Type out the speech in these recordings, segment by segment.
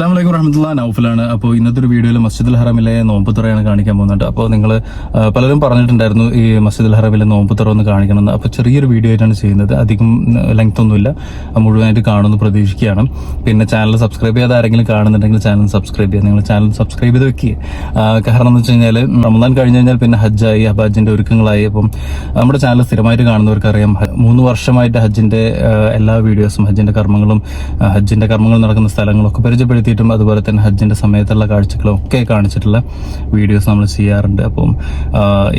അസ്സാം വലൈക്കും വറഹമുല്ല നൗഫലാണ്. അപ്പോൾ ഇന്നത്തെ ഒരു വീഡിയോയിൽ മസ്ജിദുൽ ഹറമിലെ നോമ്പ് തുറയാണ് കാണിക്കാൻ പോകുന്നുണ്ട് അപ്പോൾ നിങ്ങൾ പലരും പറഞ്ഞിട്ടുണ്ടായിരുന്നു ഈ മസ്ജിദുൽ ഹറമിലെ നോമ്പ് തുറ ഒന്ന് കാണിക്കണമെന്ന്. അപ്പോൾ ചെറിയൊരു വീഡിയോ ആയിട്ടാണ് ചെയ്യുന്നത്. അധികം ലെങ്ത് ഒന്നുമില്ല. മുഴുവനായിട്ട് കാണുമെന്ന് പ്രതീക്ഷിക്കുകയാണ്. പിന്നെ ചാനൽ സബ്സ്ക്രൈബ് ചെയ്യാതെ ആരെങ്കിലും കാണുന്നുണ്ടെങ്കിൽ ചാനൽ സബ്സ്ക്രൈബ് ചെയ്യുക. നിങ്ങൾ ചാനൽ സബ്സ്ക്രൈബ് ചെയ്ത് വെക്കുക കാരണം എന്ന് വെച്ച് കഴിഞ്ഞാൽ റമദാൻ കഴിഞ്ഞ് കഴിഞ്ഞാൽ പിന്നെ ഹജ്ജായി ഹബാജിന്റെ ഒരുക്കങ്ങളായി. അപ്പം നമ്മുടെ ചാനൽ സ്ഥിരമായിട്ട് കാണുന്നവർക്ക് അറിയാം മൂന്ന് വർഷമായിട്ട് ഹജ്ജിന്റെ എല്ലാ വീഡിയോസും ഹജ്ജിന്റെ കർമ്മങ്ങളും ഹജ്ജിന്റെ കർമ്മങ്ങൾ നടക്കുന്ന സ്ഥലങ്ങളൊക്കെ പരിചയപ്പെടുത്തിയിട്ടും അതുപോലെ തന്നെ ഹജ്ജിന്റെ സമയത്തുള്ള കാഴ്ചകളും ഒക്കെ കാണിച്ചിട്ടുള്ള വീഡിയോസ് നമ്മൾ ചെയ്യാറുണ്ട്. അപ്പം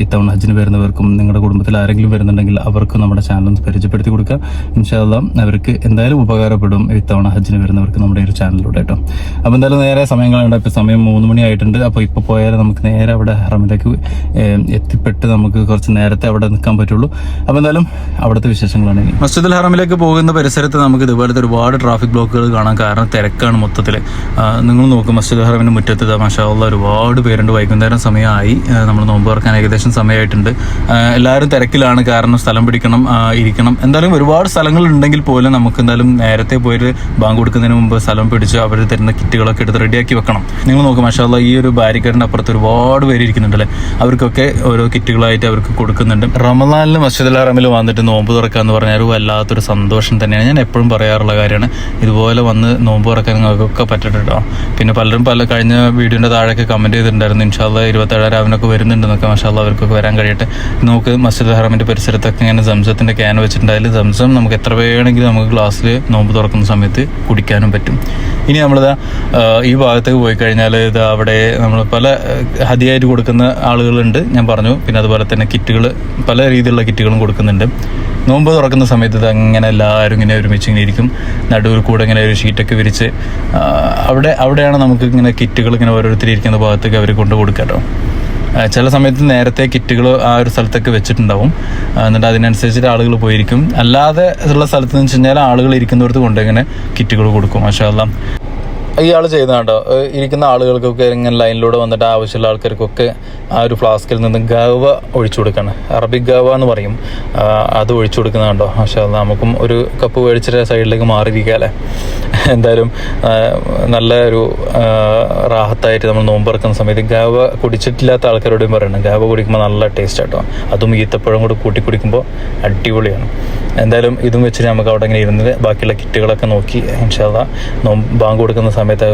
ഇത്തവണ ഹജ്ജിന് വരുന്നവർക്കും നിങ്ങളുടെ കുടുംബത്തിൽ ആരെങ്കിലും വരുന്നുണ്ടെങ്കിൽ അവർക്കും നമ്മുടെ ചാനൽ ഒന്ന് പരിചയപ്പെടുത്തി കൊടുക്കുക. ഇൻഷാല്ല അവർക്ക് എന്തായാലും ഉപകാരപ്പെടും ഇത്തവണ ഹജ്ജിന് വരുന്നവർക്ക് നമ്മുടെ ഒരു ചാനലിലൂടെ കേട്ടോ. അപ്പോൾ എന്തായാലും നേരെ സമയങ്ങളുണ്ട്. ഇപ്പോൾ സമയം മൂന്ന് മണി ആയിട്ടുണ്ട്. അപ്പോൾ ഇപ്പോൾ പോയാൽ നമുക്ക് നേരെ അവിടെ ഹറമിലേക്ക് എത്തിപ്പെട്ട് നമുക്ക് കുറച്ച് നേരത്തെ അവിടെ നിൽക്കാൻ പറ്റുള്ളൂ. അപ്പോൾ എന്തായാലും അവിടുത്തെ വിശേഷങ്ങളാണ് ഇനി. മസ്ജിദുൽ ഹറമിലേക്ക് പോകുന്ന പരിസരത്ത് നമുക്ക് ഇതുപോലത്തെ ഒരുപാട് ട്രാഫിക് ബ്ലോക്കുകൾ കാണാം കാരണം തിരക്കാണ് മൊത്തത്തിൽ നിങ്ങൾ നോക്കും മസ്ജിദ് ഹറമിന്റെ മുറ്റത്ത് ഇതാ മാഷാ അള്ളാ ഒരുപാട് പേരുണ്ട്. വൈകുന്നേരം സമയമായി. നമ്മൾ നോമ്പ് തുറക്കാൻ ഏകദേശം സമയമായിട്ടുണ്ട്. എല്ലാവരും തിരക്കിലാണ്. കാരണം സ്ഥലം പിടിക്കണം ഇരിക്കണം. എന്തായാലും ഒരുപാട് സ്ഥലങ്ങളുണ്ടെങ്കിൽ പോലും നമുക്ക് എന്തായാലും നേരത്തെ പോയിട്ട് ബാങ്ക് കൊടുക്കുന്നതിന് മുമ്പ് സ്ഥലം പിടിച്ച് അവർ തരുന്ന കിറ്റുകളൊക്കെ എടുത്ത് റെഡിയാക്കി വെക്കണം. നിങ്ങൾ നോക്കും മാഷാല്ല ഈ ഒരു ബാരിക്കേഡിന്റെ അപ്പുറത്ത് ഒരുപാട് പേര് ഇരിക്കുന്നുണ്ടല്ലേ? അവർക്കൊക്കെ ഓരോ കിറ്റുകളായിട്ട് അവർക്ക് കൊടുക്കുന്നുണ്ട്. റമദാനിൽ മസ്ജിദ് ഹറമിൽ വന്നിട്ട് നോമ്പ് തുറക്കുക എന്ന് പറഞ്ഞാൽ ഒരു വല്ലാത്തൊരു സന്തോഷം തന്നെയാണ്. ഞാൻ എപ്പോഴും പറയാറുള്ള കാര്യമാണ് ഇതുപോലെ വന്ന് നോമ്പ് തുറക്കാൻ നിങ്ങൾക്കൊക്കെ കേട്ടോ പിന്നെ പലരും പല കഴിഞ്ഞ വീഡിയോന്റെ താഴെയൊക്കെ കമന്റ് ചെയ്തിട്ടുണ്ടായിരുന്നു. ഇൻഷാല്ല ഇരുപത്തേഴ് രാവിനൊക്കെ വരുന്നുണ്ടെന്നൊക്കെ മഷാല്ല അവർക്കൊക്കെ വരാൻ കഴിയട്ടെ. നമുക്ക് മസ്ജിദ് ഹറമിന്റെ പരിസരത്തൊക്കെ ഇങ്ങനെ സംസത്തിന്റെ ക്യാൻ വെച്ചിട്ടുണ്ടായാലും സംസം നമുക്ക് എത്ര വേണമെങ്കിലും നമുക്ക് ഗ്ലാസ്സിൽ നോമ്പ് തുറക്കുന്ന സമയത്ത് കുടിക്കാനും പറ്റും. ഇനി നമ്മളിതാ ഈ ഭാഗത്തേക്ക് പോയി കഴിഞ്ഞാൽ ഇത് അവിടെ നമ്മൾ പല ഹതിയായിട്ട് കൊടുക്കുന്ന ആളുകളുണ്ട്. ഞാൻ പറഞ്ഞു. പിന്നെ അതുപോലെ തന്നെ കിറ്റുകൾ പല രീതിയിലുള്ള കിറ്റുകളും കൊടുക്കുന്നുണ്ട്. നോമ്പ് തുറക്കുന്ന സമയത്ത് ഇത് അങ്ങനെ എല്ലാവരും ഇങ്ങനെ ഒരുമിച്ച് ഇങ്ങനെ ഇരിക്കും. നടുവിൽ കൂടെ ഇങ്ങനെ ഒരു ഷീറ്റൊക്കെ വിരിച്ച് അവിടെ അവിടെയാണ് നമുക്ക് ഇങ്ങനെ കിറ്റുകൾ ഇങ്ങനെ ഓരോരുത്തർ ഇരിക്കുന്ന ഭാഗത്തേക്ക് അവർ കൊണ്ട് കൊടുക്കുക കേട്ടോ. ചില സമയത്ത് നേരത്തെ കിറ്റുകൾ ആ ഒരു സ്ഥലത്തൊക്കെ വെച്ചിട്ടുണ്ടാവും. എന്നിട്ട് അതിനനുസരിച്ചിട്ട് ആളുകൾ പോയിരിക്കും. അല്ലാതെ ഉള്ള സ്ഥലത്ത് എന്ന് വെച്ച് കഴിഞ്ഞാൽ ആളുകൾ ഇരിക്കുന്നിടത്ത് കൊണ്ട് ഇങ്ങനെ കിറ്റുകൾ കൊടുക്കും മാഷാല്ലാം ഇയാൾ ചെയ്യുന്ന കേട്ടോ ഇരിക്കുന്ന ആളുകൾക്കൊക്കെ ഇങ്ങനെ ലൈനിലൂടെ വന്നിട്ട് ആവശ്യമുള്ള ആൾക്കാർക്കൊക്കെ ആ ഒരു ഫ്ലാസ്കിൽ നിന്ന് ഗവ ഒഴിച്ചു കൊടുക്കണം. അറബിക് ഗവ എന്ന് പറയും. അത് ഒഴിച്ചു കൊടുക്കുന്ന കണ്ടോ പക്ഷേ നമുക്കും ഒരു കപ്പ് മേടിച്ചിട്ട് സൈഡിലേക്ക് മാറിയിരിക്കാല്ലേ എന്തായാലും നല്ല ഒരു റാഹത്തായിട്ട് നമ്മൾ നോമ്പ് തുറക്കുന്ന സമയത്ത് ഗവ കുടിച്ചിട്ടില്ലാത്ത ആൾക്കാരോടും പറയണം. ഗവ കുടിക്കുമ്പോൾ നല്ല ടേസ്റ്റ് കേട്ടോ അതും ഈത്തപ്പഴം കൂടെ കൂട്ടി കുടിക്കുമ്പോൾ അടിപൊളിയാണ്. എന്തായാലും ഇതും വെച്ചിട്ട് നമുക്ക് അവിടെ ഇങ്ങനെ ഇരുന്ന് ബാക്കിയുള്ള കിറ്റുകളൊക്കെ നോക്കി ഇൻഷാല്ല നോമ്പ് ബാങ്ക് കൊടുക്കുന്ന സമയത്ത്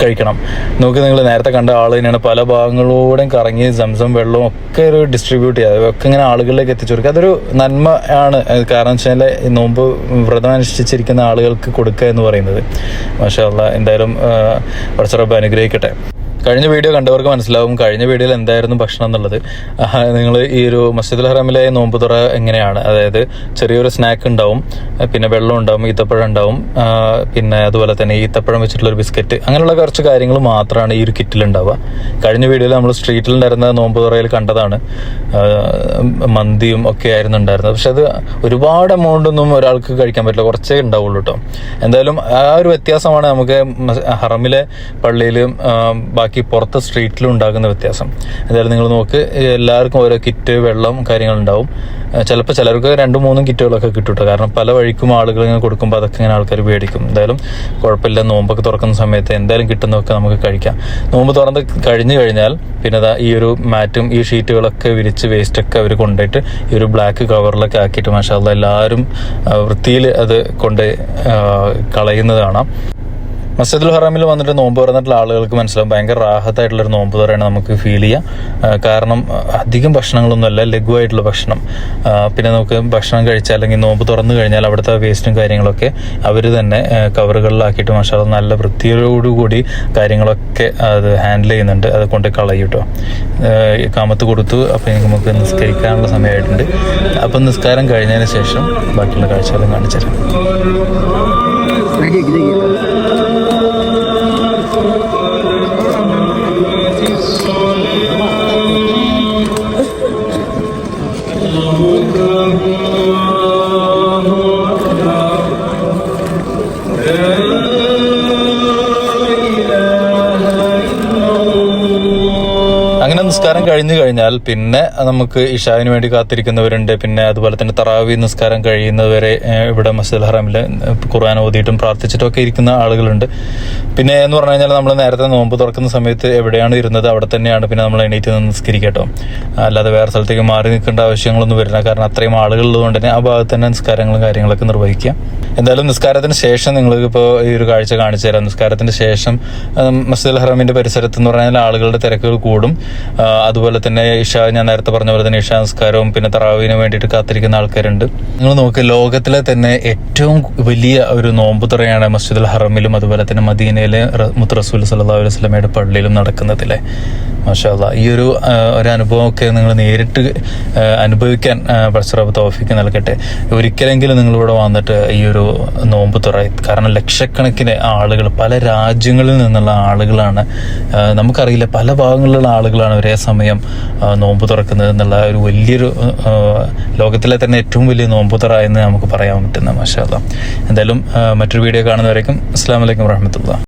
കഴിക്കണം. നോക്കി നിങ്ങൾ നേരത്തെ കണ്ട ആൾ തന്നെയാണ് പല ഭാഗങ്ങളിലൂടെയും കറങ്ങി സംസം വെള്ളവും ഒക്കെ ഒരു ഡിസ്ട്രിബ്യൂട്ട് ചെയ്യുക ഒക്കെ ഇങ്ങനെ ആളുകളിലേക്ക് എത്തിച്ചു കൊടുക്കുക അതൊരു നന്മ ആണ്. കാരണം വെച്ചാൽ നോമ്പ് വ്രതം അനുഷ്ഠിച്ചിരിക്കുന്ന ആളുകൾക്ക് കൊടുക്കുക എന്ന് പറയുന്നത്. മാഷാ എന്തായാലും കുറച്ചുറപ്പ് അനുഗ്രഹിക്കട്ടെ. കഴിഞ്ഞ വീഡിയോ കണ്ടവർക്ക് മനസ്സിലാവും കഴിഞ്ഞ വീഡിയോയിൽ എന്തായിരുന്നു ഭക്ഷണം എന്നുള്ളത്. നിങ്ങൾ ഈ ഒരു മസ്ജിദുൽ ഹറാമിലെ നോമ്പ് തുറ എങ്ങനെയാണ്? അതായത് ചെറിയൊരു സ്നാക്ക് ഉണ്ടാവും പിന്നെ വെള്ളം ഉണ്ടാവും ഈത്തപ്പഴം ഉണ്ടാവും പിന്നെ അതുപോലെ തന്നെ ഈത്തപ്പഴം വെച്ചിട്ടുള്ള ഒരു ബിസ്ക്കറ്റ് അങ്ങനെയുള്ള കുറച്ച് കാര്യങ്ങൾ മാത്രമാണ് ഈ ഒരു കിറ്റിൽ ഉണ്ടാവുക. കഴിഞ്ഞ വീഡിയോയിൽ നമ്മൾ സ്ട്രീറ്റിൽ ഉണ്ടായിരുന്ന നോമ്പ് തുറയിൽ കണ്ടതാണ്. മന്തിയും ഒക്കെ ആയിരുന്നു ഉണ്ടായിരുന്നത്. പക്ഷെ അത് ഒരുപാട് എമൗണ്ട് ഒന്നും ഒരാൾക്ക് കഴിക്കാൻ പറ്റില്ല. കുറച്ചേ ഉണ്ടാവുള്ളൂ കേട്ടോ എന്തായാലും ആ ഒരു വ്യത്യാസമാണ് നമുക്ക് ഹറമിലെ പള്ളിയിലും ആ, ബാക്കി പുറത്ത് സ്ട്രീറ്റിലും ഉണ്ടാകുന്ന വ്യത്യാസം. എന്തായാലും നിങ്ങൾ നോക്ക് എല്ലാവർക്കും ഓരോ കിറ്റ് വെള്ളം കാര്യങ്ങളുണ്ടാവും. ചിലപ്പോൾ ചിലർക്ക് രണ്ടും മൂന്നും കിറ്റുകളൊക്കെ കിട്ടും കാരണം പല വഴിക്കും ആളുകൾ ഇങ്ങനെ കൊടുക്കുമ്പോൾ അതൊക്കെ ഇങ്ങനെ ആൾക്കാർ പേടിക്കും. എന്തായാലും കുഴപ്പമില്ല നോമ്പൊക്കെ തുറക്കുന്ന സമയത്ത് എന്തായാലും കിട്ടുന്നതൊക്കെ നമുക്ക് കഴിക്കാം. നോമ്പ് തുറന്ന് കഴിഞ്ഞു കഴിഞ്ഞാൽ പിന്നെ ഈ ഒരു മാറ്റും ഈ ഷീറ്റുകളൊക്കെ വിരിച്ച് വേസ്റ്റൊക്കെ അവർ കൊണ്ടുപോയിട്ട് ഈ ഒരു ബ്ലാക്ക് കവറിലൊക്കെ ആക്കിയിട്ട് മാഷാല്ല എല്ലാവരും വൃത്തിയിൽ അത് കൊണ്ട് കളയുന്നത് കാണാം. മസ്ജിദുൽ ഹറാമിൽ വന്നിട്ട് നോമ്പ് തുറന്നിട്ടുള്ള ആളുകൾക്ക് മനസ്സിലാവും ഭയങ്കര റാഹത്തായിട്ടുള്ള ഒരു നോമ്പ് തുറയാണ് നമുക്ക് ഫീൽ ചെയ്യാം. കാരണം അധികം ഭക്ഷണങ്ങളൊന്നുമല്ല ലഘുവായിട്ടുള്ള ഭക്ഷണം. പിന്നെ നമുക്ക് ഭക്ഷണം കഴിച്ചാൽ അല്ലെങ്കിൽ നോമ്പ് തുറന്നു കഴിഞ്ഞാൽ അവിടുത്തെ വേസ്റ്റും കാര്യങ്ങളൊക്കെ അവർ തന്നെ കവറുകളിലാക്കിയിട്ട് മഷാല നല്ല വൃത്തിയോടുകൂടി കാര്യങ്ങളൊക്കെ അത് ഹാൻഡിൽ ചെയ്യുന്നുണ്ട്. അത് കൊണ്ട് കളയും കേട്ടോ കാമത്ത് കൊടുത്തു. അപ്പം നമുക്ക് നിസ്കരിക്കാനുള്ള സമയമായിട്ടുണ്ട്. അപ്പം നിസ്കാരം കഴിഞ്ഞതിന് ശേഷം ബാക്കിയുള്ള കാഴ്ചകളും കാണിച്ചു തരാം അങ്ങനെ നിസ്കാരം കഴിഞ്ഞു കഴിഞ്ഞാൽ പിന്നെ നമുക്ക് ഇഷാവിന് വേണ്ടി കാത്തിരിക്കുന്നവരുണ്ട്. പിന്നെ അതുപോലെ തന്നെ തറാവി നിസ്കാരം കഴിയുന്നവരെ ഇവിടെ മസ്ജിദ് ഹറാമിൽ ഖുർആൻ ഓതിയിട്ടും പ്രാർത്ഥിച്ചിട്ടും ഒക്കെ ഇരിക്കുന്ന ആളുകളുണ്ട്. പിന്നെ എന്ന് പറഞ്ഞു കഴിഞ്ഞാൽ നമ്മൾ നേരത്തെ നോമ്പ് തുറക്കുന്ന സമയത്ത് എവിടെയാണ് ഇരുന്നത്? അവിടെ തന്നെയാണ്. പിന്നെ നമ്മൾ എണീറ്റ് നിന്ന് നിസ്കരിക്കട്ടോ. അല്ലാതെ വേറെ സ്ഥലത്തേക്ക് മാറി നിൽക്കേണ്ട ആവശ്യങ്ങളൊന്നും വരില്ല. കാരണം അത്രയും ആളുകളുള്ളതുകൊണ്ട് തന്നെ ആ ഭാഗത്ത് തന്നെ നിസ്കാരങ്ങളും കാര്യങ്ങളൊക്കെ നിർവഹിക്കുക. എന്തായാലും നിസ്കാരത്തിന് ശേഷം നിങ്ങൾക്ക് ഇപ്പോൾ ഈ ഒരു കാഴ്ച കാണിച്ചു തരാം. നിസ്കാരത്തിന് ശേഷം മസ്ജിദ് ഹറമിന്റെ പരിസരത്ത് എന്ന് പറഞ്ഞാൽ ആളുകളുടെ തിരക്കുകൾ കൂടും. അതുപോലെ തന്നെ ഇഷ ഞാൻ നേരത്തെ പറഞ്ഞ പോലെ തന്നെ ഇഷ സംസ്കാരവും പിന്നെ തറാവിന് വേണ്ടിയിട്ട് കാത്തിരിക്കുന്ന ആൾക്കാരുണ്ട്. നിങ്ങൾ നോക്ക് ലോകത്തിലെ തന്നെ ഏറ്റവും വലിയ ഒരു നോമ്പ് തുറയാണ് മസ്ജിദുൽ ഹറമിലും അതുപോലെ തന്നെ മദീനയിലെ മുത്തറസൂൽ സല്ലാ അലൈഹി വസല്ലമയുടെ പള്ളിയിലും നടക്കുന്നതില്ലേ മാഷാല്ല ഈ ഒരു ഒരു അനുഭവമൊക്കെ നിങ്ങൾ നേരിട്ട് അനുഭവിക്കാൻ പരസ്പരം തോഫിക്ക് നൽകട്ടെ. ഒരിക്കലെങ്കിലും നിങ്ങൾ ഇവിടെ വന്നിട്ട് ഈ ഒരു നോമ്പ് തുറ കാരണം ലക്ഷക്കണക്കിന് ആളുകൾ പല രാജ്യങ്ങളിൽ നിന്നുള്ള ആളുകളാണ് നമുക്കറിയില്ല പല ഭാഗങ്ങളിലുള്ള ആളുകളാണ് ഒരേ സമയം നോമ്പ് തുറക്കുന്നത് എന്നുള്ള ഒരു വലിയൊരു ലോകത്തിലെ തന്നെ ഏറ്റവും വലിയ നോമ്പ് തുറ എന്ന് നമുക്ക് പറയാൻ പറ്റുന്ന മാഷാല്ല എന്തായാലും മറ്റൊരു വീഡിയോ കാണുന്നവരേക്കും അസ്സാം വലൈക്കും വാഹമത്തുള്ള